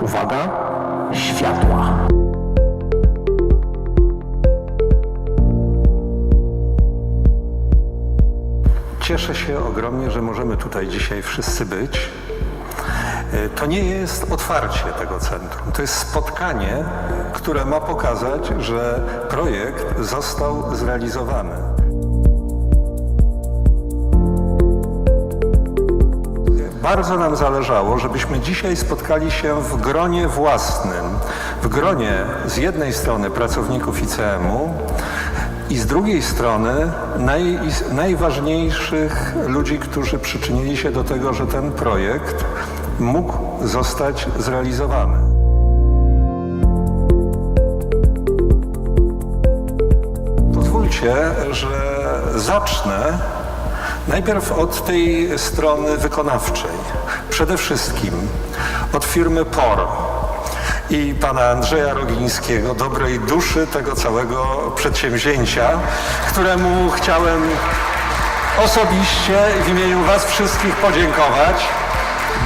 Uwaga, światła. Cieszę się ogromnie, że możemy tutaj dzisiaj wszyscy być. E, To nie jest otwarcie tego centrum, to jest spotkanie, które ma pokazać, że projekt został zrealizowany. Bardzo nam zależało, żebyśmy dzisiaj spotkali się w gronie własnym, w gronie z jednej strony pracowników ICM-u i z drugiej strony naj, najważniejszych ludzi, którzy przyczynili się do tego, że ten projekt mógł zostać zrealizowany. Pozwólcie, że zacznę najpierw od tej strony wykonawczej. Przede wszystkim od firmy POR i pana Andrzeja Rogińskiego, dobrej duszy tego całego przedsięwzięcia, któremu chciałem osobiście w imieniu was wszystkich podziękować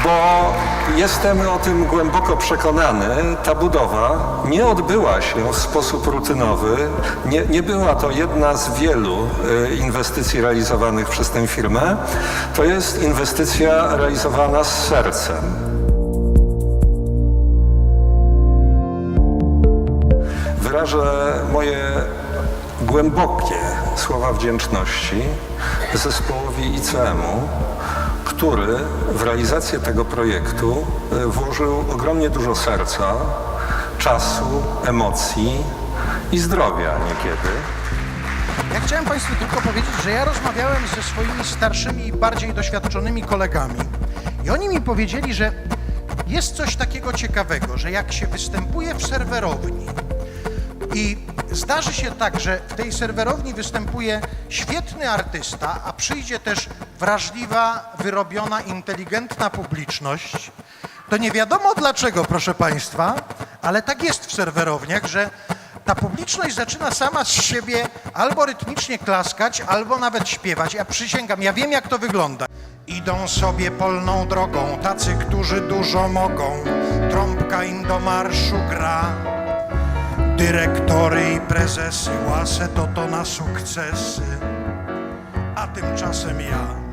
bo jestem o tym głęboko przekonany, ta budowa nie odbyła się w sposób rutynowy. Nie, nie była to jedna z wielu e, inwestycji realizowanych przez tę firmę. To jest inwestycja realizowana z sercem. Wyrażę moje głębokie słowa wdzięczności zespołowi ICM-u, który w realizację tego projektu e, włożył ogromnie dużo serca, czasu, emocji i zdrowia niekiedy. Ja chciałem Państwu tylko powiedzieć, że ja rozmawiałem ze swoimi starszymi, bardziej doświadczonymi kolegami i oni mi powiedzieli, że jest coś takiego ciekawego, że jak się występuje w serwerowni i zdarzy się tak, że w tej serwerowni występuje świetny artysta, a przyjdzie też wrażliwa, wyrobiona, inteligentna publiczność, to nie wiadomo dlaczego, proszę Państwa, ale tak jest w serwerowniach, że ta publiczność zaczyna sama z siebie albo rytmicznie klaskać, albo nawet śpiewać. Ja przysięgam, ja wiem jak to wygląda. Idą sobie polną drogą tacy, którzy dużo mogą. Trąbka im do marszu gra. Dyrektory i prezesy łasę to to na sukcesy. A tymczasem ja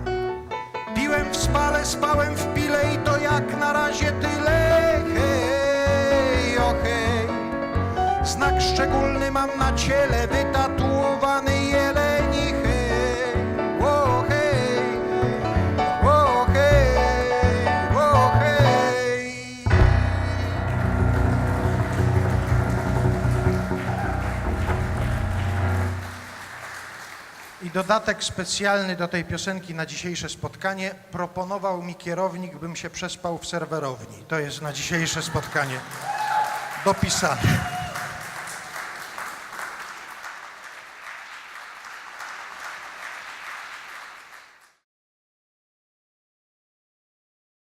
w spale, spałem w pile i to jak na razie tyle. Hej, o hej. Znak szczególny mam na ciele, wytatuowany dodatek specjalny do tej piosenki na dzisiejsze spotkanie proponował mi kierownik, bym się przespał w serwerowni. To jest na dzisiejsze spotkanie dopisane.